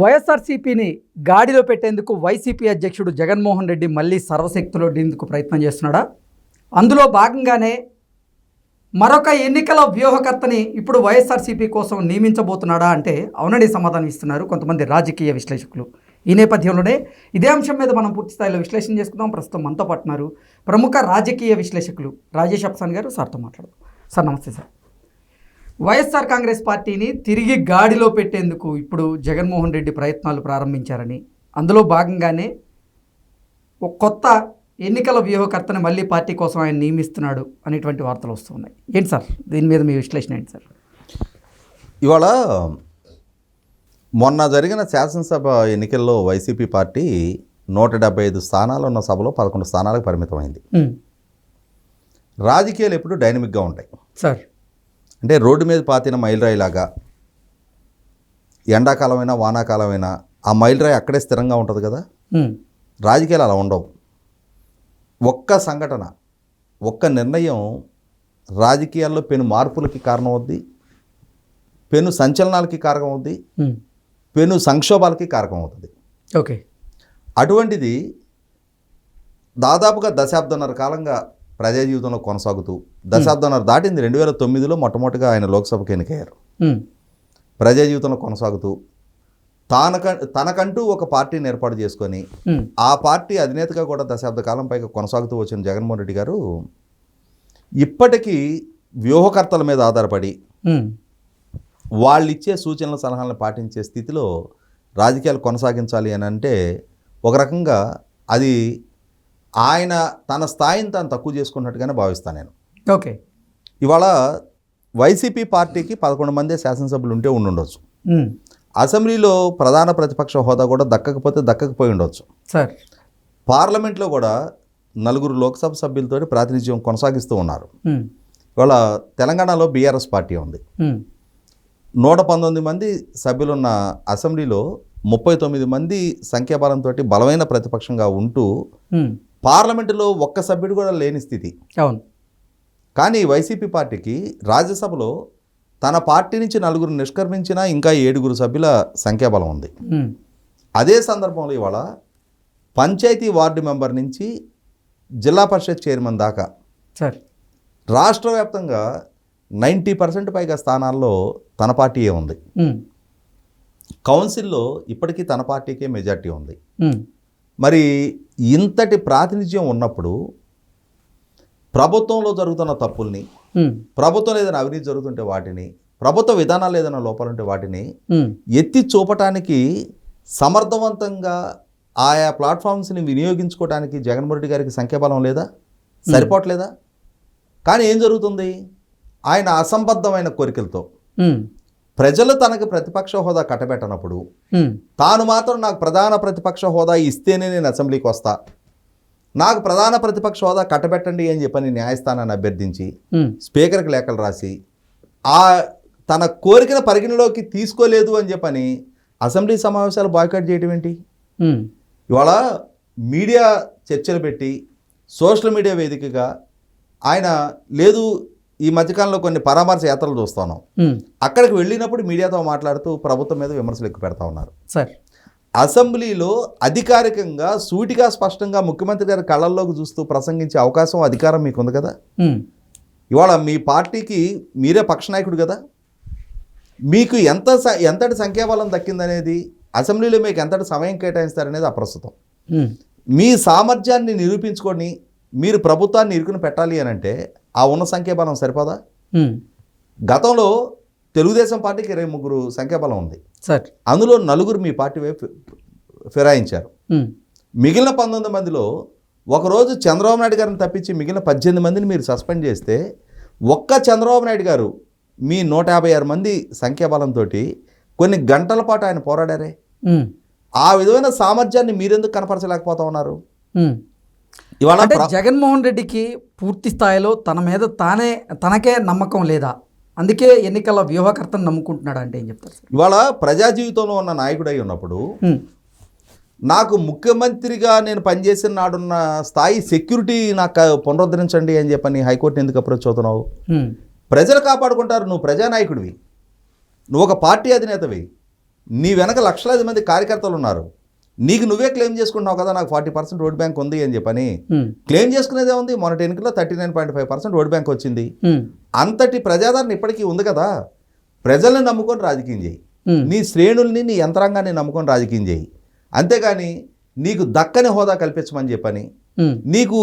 వైఎస్ఆర్సీపీని గాడిలో పెట్టేందుకు వైసీపీ అధ్యక్షుడు జగన్మోహన్ రెడ్డి మళ్ళీ సర్వశక్తులొడ్డేందుకు ప్రయత్నం చేస్తున్నాడా? అందులో భాగంగానే మరొక ఎన్నికల వ్యూహకర్తని ఇప్పుడు వైఎస్ఆర్సీపీ కోసం నియమించబోతున్నాడా అంటే అవునని సమాధానం ఇస్తున్నారు కొంతమంది రాజకీయ విశ్లేషకులు. ఈ నేపథ్యంలోనే ఇదే అంశం మీద మనం పూర్తి స్థాయిలో విశ్లేషణ చేసుకుందాం. ప్రస్తుతం మనతో పట్టున్నారు ప్రముఖ రాజకీయ విశ్లేషకులు రాజేష్ అప్సాన్ గారు. సార్తో మాట్లాడదాం. సార్ నమస్తే సార్. వైఎస్ఆర్ కాంగ్రెస్ పార్టీని తిరిగి గాడిలో పెట్టేందుకు ఇప్పుడు జగన్మోహన్ రెడ్డి ప్రయత్నాలు ప్రారంభించారని. అందులో భాగంగానే ఒక కొత్త ఎన్నికల వ్యూహకర్తని మళ్ళీ పార్టీ కోసం ఆయన నియమిస్తున్నాడు అనేటువంటి వార్తలు వస్తున్నాయి. ఏంటి సార్? దీని మీద మీ విశ్లేషణ ఏంటి సార్? ఇవాళ మొన్న జరిగిన శాసనసభ ఎన్నికల్లో వైసీపీ పార్టీ నూట డెబ్బై ఐదు స్థానాలు ఉన్న సభలో పదకొండు స్థానాలకు పరిమితమైంది. రాజకీయాలు ఎప్పుడు డైనమిక్గా ఉంటాయి. సార్. అంటే రోడ్డు మీద పాతిన మైలురాయిలాగా ఎండాకాలమైనా వానాకాలమైనా ఆ మైలురాయి అక్కడే స్థిరంగా ఉంటుంది కదా? రాజకీయాలు అలా ఉండవు. ఒక్క సంఘటన ఒక్క నిర్ణయం రాజకీయాల్లో పెను మార్పులకి కారణం అవుద్ది పెను సంచలనాలకి కారణం అవుద్ది పెను సంక్షోభాలకి కారకం అవుతుంది ఓకే. అటువంటిది దాదాపుగా దశాబ్దన్నర కాలంగా ప్రజా జీవితంలో కొనసాగుతూ దశాబ్దన్నర దాటింది రెండు వేల తొమ్మిదిలో మొట్టమొదటిగా ఆయన లోక్సభకు ఎన్నికయ్యారు. ప్రజా జీవితంలో కొనసాగుతూ తానక తనకంటూ ఒక పార్టీని ఏర్పాటు చేసుకొని ఆ పార్టీ అధినేతగా కూడా దశాబ్ద కాలం పైగా కొనసాగుతూ వచ్చిన జగన్మోహన్ రెడ్డి గారు ఇప్పటికీ వ్యూహకర్తల మీద ఆధారపడి వాళ్ళు ఇచ్చే సూచనల సలహాలను పాటించే స్థితిలో రాజకీయాలు కొనసాగించాలి అని అంటే ఒక రకంగా అది ఆయన తన స్థాయిని తాను తక్కువ చేసుకున్నట్టుగానే భావిస్తాను నేను. ఓకే. ఇవాళ వైసీపీ పార్టీకి పదకొండు మంది శాసనసభ్యులు ఉంటే ఉండుండొచ్చు. అసెంబ్లీలో ప్రధాన ప్రతిపక్ష హోదా కూడా దక్కకపోతే దక్కకపోయి ఉండొచ్చు. సార్. పార్లమెంట్లో కూడా నలుగురు లోక్సభ సభ్యులతో ప్రాతినిధ్యం కొనసాగిస్తూ ఉన్నారు. ఇవాళ తెలంగాణలో బీఆర్ఎస్ పార్టీ ఉంది. నూట పంతొమ్మిది మంది సభ్యులున్న అసెంబ్లీలో ముప్పై తొమ్మిది మంది సంఖ్యాబలంతో బలమైన ప్రతిపక్షంగా ఉంటూ పార్లమెంటులో ఒక్క సభ్యుడు కూడా లేని స్థితి. అవును. కానీ వైసీపీ పార్టీకి రాజ్యసభలో తన పార్టీ నుంచి నలుగురు నిష్క్రమించిన ఇంకా ఏడుగురు సభ్యుల సంఖ్యాబలం ఉంది. అదే సందర్భంలో ఇవాళ పంచాయతీ వార్డు మెంబర్ నుంచి జిల్లా పరిషత్ చైర్మన్ దాకా సార్. రాష్ట్ర వ్యాప్తంగా నైంటీ పర్సెంట్ పైగా స్థానాల్లో తన పార్టీయే ఉంది. కౌన్సిల్లో ఇప్పటికీ తన పార్టీకే మెజార్టీ ఉంది. మరి ఇంతటి ప్రాతినిధ్యం ఉన్నప్పుడు ప్రభుత్వంలో జరుగుతున్న తప్పుల్ని ప్రభుత్వం ఏదైనా అవినీతి జరుగుతుంటే వాటిని ప్రభుత్వ విధానాలు ఏదైనా లోపాలుంటే వాటిని ఎత్తి చూపటానికి సమర్థవంతంగా ఆయా ప్లాట్ఫామ్స్ని వినియోగించుకోవడానికి జగన్మోహన్ రెడ్డి గారికి సంఖ్యాబలం లేదా? సరిపోవట్లేదా? కానీ ఏం జరుగుతుంది? ఆయన అసంబద్ధమైన కోరికలతో ప్రజలు తనకి ప్రతిపక్ష హోదా కట్టబెట్టనప్పుడు తాను మాత్రం నాకు ప్రధాన ప్రతిపక్ష హోదా ఇస్తేనే నేను అసెంబ్లీకి వస్తా. నాకు ప్రధాన ప్రతిపక్ష హోదా కట్టబెట్టండి అని చెప్పని న్యాయస్థానాన్ని అభ్యర్థించి స్పీకర్కి లేఖలు రాసి ఆ తన కోరికను పరిగణలోకి తీసుకోలేదు అని చెప్పని అసెంబ్లీ సమావేశాలు బాయ్కాట్ చేయడం ఏంటి? ఇవాళ మీడియా చర్చలు పెట్టి సోషల్ మీడియా వేదికగా ఆయన లేదు ఈ మధ్యకాలంలో కొన్ని పరామర్శ యాత్రలు చూస్తున్నాం ఉమ్, అక్కడికి వెళ్ళినప్పుడు మీడియాతో మాట్లాడుతూ ప్రభుత్వం మీద విమర్శలు ఎక్కువ పెడతా ఉన్నారు. సార్. అసెంబ్లీలో అధికారికంగా సూటిగా స్పష్టంగా ముఖ్యమంత్రి గారి కళ్ళల్లోకి చూస్తూ ప్రసంగించే అవకాశం అధికారం మీకు ఉంది కదా ఇవాళ మీ పార్టీకి మీరే పక్షనాయకుడు కదా? మీకు ఎంత ఎంతటి సంఖ్యాబలం దక్కిందనేది అసెంబ్లీలో మీకు ఎంతటి సమయం కేటాయిస్తారనేది అప్రస్తుతం మీ సామర్థ్యాన్ని నిరూపించుకొని మీరు ప్రభుత్వాన్ని ఇరుకుని పెట్టాలి అని అంటే ఆ ఉన్న సంఖ్యాబలం సరిపోదా? గతంలో తెలుగుదేశం పార్టీకి ఇరవై ముగ్గురు సంఖ్యాబలం ఉంది. సార్. అందులో నలుగురు మీ పార్టీ వైపు ఫిరాయించారు. మిగిలిన పంతొమ్మిది మందిలో ఒకరోజు చంద్రబాబు నాయుడు గారిని తప్పించి మిగిలిన పద్దెనిమిది మందిని మీరు సస్పెండ్ చేస్తే ఒక్క చంద్రబాబు నాయుడు గారు మీ నూట యాభై ఆరు మంది సంఖ్యాబలంతో కొన్ని గంటల పాటు ఆయన పోరాడారే? ఆ విధమైన సామర్థ్యాన్ని మీరెందుకు కనపరచలేకపోతా ఉన్నారు. ఇవాళ అంటే జగన్మోహన్ రెడ్డికి పూర్తి స్థాయిలో తన మీద తానే తనకే నమ్మకం లేదా? అందుకే ఎన్నికల వ్యూహకర్తను నమ్ముకుంటున్నాడు అంటే ఏం చెప్తారు ఇవాళ ప్రజా జీవితంలో ఉన్న నాయకుడై ఉన్నప్పుడు నాకు ముఖ్యమంత్రిగా నేను పనిచేసిన నాడున్న స్థాయి సెక్యూరిటీ నాకు పునరుద్ధరించండి అని చెప్పని హైకోర్టు ఎందుకు అప్రోచ్ అవుతున్నావు? ప్రజలు కాపాడుకుంటారు నువ్వు ప్రజానాయకుడివి నువ్వు ఒక పార్టీ అధినేతవి. నీ వెనక లక్షలాది మంది కార్యకర్తలు ఉన్నారు. నీకు నువ్వే క్లెయిమ్ చేసుకుంటున్నావు కదా నాకు ఫార్టీ పర్సెంట్ ఓట్ బ్యాంక్ ఉంది అని చెప్పని క్లెయిమ్ చేసుకునేదే ఉంది. మొన్నటి ఎన్నికల్లో thirty nine point five percent vote bank వచ్చింది. అంతటి ప్రజాదరణ ఇప్పటికీ ఉంది కదా ప్రజల్ని నమ్ముకొని రాజకీయం చేయి. నీ శ్రేణుల్ని నీ యంత్రాంగాన్ని నమ్ముకొని రాజకీయం చేయి. అంతేగాని నీకు దక్కని హోదా కల్పించమని చెప్పని నీకు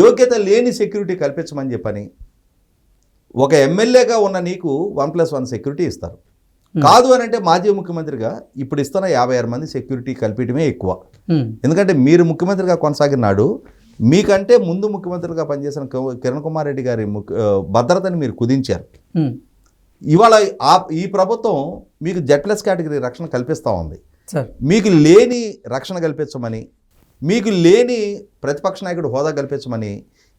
యోగ్యత లేని సెక్యూరిటీ కల్పించమని చెప్పని ఒక ఎమ్మెల్యేగా ఉన్న నీకు వన్ ప్లస్ వన్ సెక్యూరిటీ ఇస్తారు. కాదు అని అంటే మాజీ ముఖ్యమంత్రిగా ఇప్పుడు ఇస్తున్న యాభై ఆరు మంది సెక్యూరిటీ కల్పించడమే ఎక్కువ. ఉమ్, ఎందుకంటే మీరు ముఖ్యమంత్రిగా కొనసాగినాడు మీకంటే ముందు ముఖ్యమంత్రిగా పనిచేసిన కిరణ్ కుమార్ రెడ్డి గారి భద్రతని మీరు కుదించారు. ఉమ్, ఇవాళ ఆ ఈ ప్రభుత్వం మీకు జెడ్లెస్ కేటగిరీ రక్షణ కల్పిస్తూ ఉంది. మీకు లేని రక్షణ కల్పించమని మీకు లేని ప్రతిపక్ష నాయకుడు హోదా కల్పించమని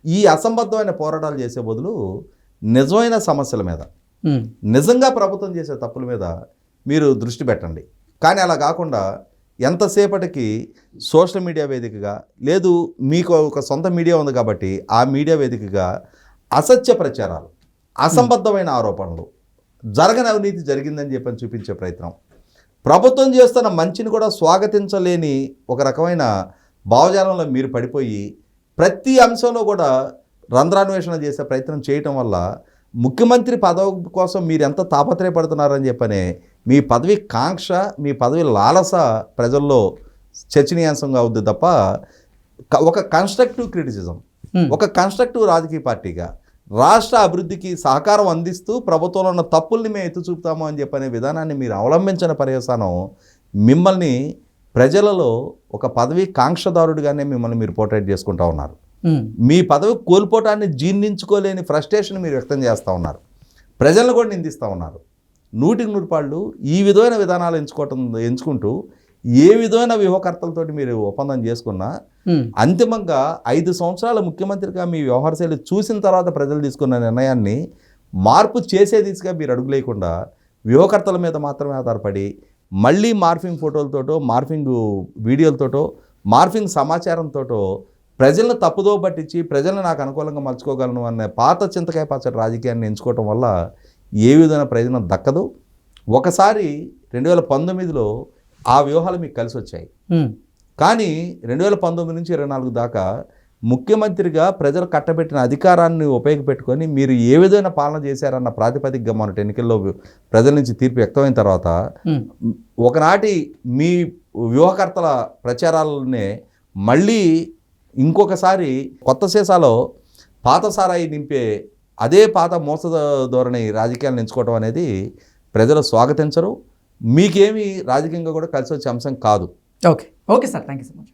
ఈ అసంబద్ధమైన పోరాటాలు చేసే బదులు నిజమైన సమస్యల మీద నిజంగా ప్రభుత్వం చేసే తప్పుల మీద మీరు దృష్టి పెట్టండి. కానీ అలా కాకుండా ఎంతసేపటికి సోషల్ మీడియా వేదికగా లేదు మీకు ఒక సొంత మీడియా ఉంది కాబట్టి ఆ మీడియా వేదికగా అసత్య ప్రచారాలు అసంబద్ధమైన ఆరోపణలు జరగని అవినీతి జరిగిందని చెప్పని చూపించే ప్రయత్నం. ప్రభుత్వం చేస్తున్న మంచిని కూడా స్వాగతించలేని ఒక రకమైన భావజాలంలో మీరు పడిపోయి ప్రతి అంశంలో కూడా రంధ్రాన్వేషణ చేసే ప్రయత్నం చేయటం వల్ల ముఖ్యమంత్రి పదవి కోసం మీరు ఎంత తాపత్రయపడుతున్నారని చెప్పనే మీ పదవి కాంక్ష మీ పదవి లాలస ప్రజల్లో చర్చనీయాంశంగా అవుద్ది తప్ప ఒక కన్స్ట్రక్టివ్ క్రిటిసిజం ఒక కన్స్ట్రక్టివ్ రాజకీయ పార్టీగా రాష్ట్ర అభివృద్ధికి సహకారం అందిస్తూ ప్రభుత్వంలో ఉన్న తప్పుల్ని మేము ఎత్తు చూపుతాము అని చెప్పనే విధానాన్ని మీరు అవలంబించిన పర్యవసానం మిమ్మల్ని ప్రజలలో ఒక పదవి కాంక్షదారుడిగానే మిమ్మల్ని మీరు పోర్ట్రేట్ చేసుకుంటా ఉన్నారు. మీ పదవి కోల్పోవటాన్ని జీర్ణించుకోలేని ఫ్రస్ట్రేషన్ మీరు వ్యక్తం చేస్తూ ఉన్నారు. ప్రజలను కూడా నిందిస్తూ ఉన్నారు. నూటికి నూరు పాళ్ళు ఈ విధమైన విధానాలు ఎంచుకోవటం ఎంచుకుంటూ ఏ విధమైన వ్యూహకర్తలతోటి మీరు ఒప్పందం చేసుకున్నా ఉమ్, అంతిమంగా ఐదు సంవత్సరాల ముఖ్యమంత్రిగా మీ వ్యవహార శైలి చూసిన తర్వాత ప్రజలు తీసుకున్న నిర్ణయాన్ని మార్పు చేసే దిశగా మీరు అడుగులేకుండా వ్యూహకర్తల మీద మాత్రమే ఆధారపడి మళ్ళీ మార్ఫింగ్ ఫోటోలతోటో మార్ఫింగ్ వీడియోలతోటో మార్ఫింగ్ సమాచారంతోటో ప్రజలను తప్పుదో పట్టించి ప్రజలను నాకు అనుకూలంగా మలుచుకోగలను అనే పాత చింతకాయ పచ్చడి రాజకీయాన్ని ఎంచుకోవటం వల్ల ఏ విధమైన ప్రయోజనం దక్కదు. ఒకసారి రెండు వేల పంతొమ్మిదిలో ఆ వ్యూహాలు మీకు కలిసి వచ్చాయి. కానీ రెండు వేల పంతొమ్మిది నుంచి ఇరవై నాలుగు దాకా ముఖ్యమంత్రిగా ప్రజలు కట్టబెట్టిన అధికారాన్ని ఉపయోగపెట్టుకొని మీరు ఏ విధమైన పాలన చేశారన్న ప్రాతిపదికగా మొన్నటి ఎన్నికల్లో ప్రజల నుంచి తీర్పు వ్యక్తమైన తర్వాత ఒకనాటి మీ వ్యూహకర్తల ప్రచారాలనే మళ్ళీ ఇంకొకసారి కొత్త సీసాలో పాత సారాయి నింపే అదే పాత మోస ధోరణి రాజకీయాలను ఎంచుకోవడం అనేది ప్రజలు స్వాగతించరు. మీకేమీ రాజకీయంగా కూడా కలిసి వచ్చే అంశం కాదు. Okay. Okay sir. Thank you so much.